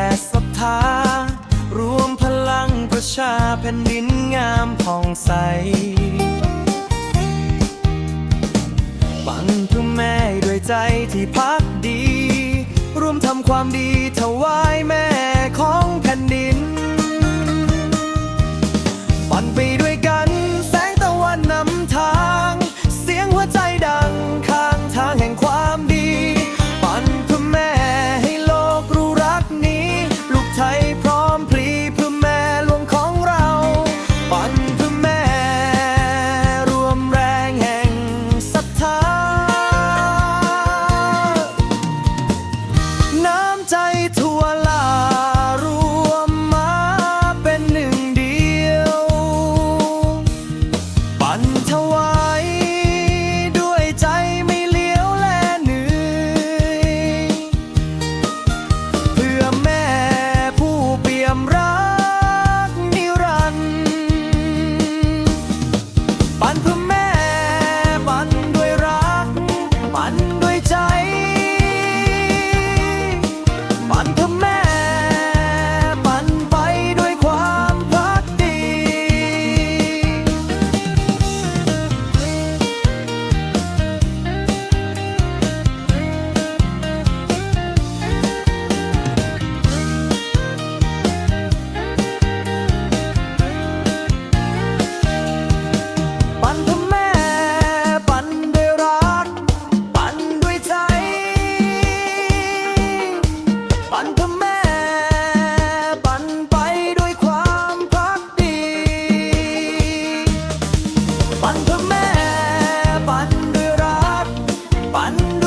และศรัทธารวมพลังประชาแผ่นดินงามผ่องใสปั่นเพื่อแม่ด้วยใจที่พักดี ร่วมทำความดีถวายแม่ของแผ่นดิน and the 板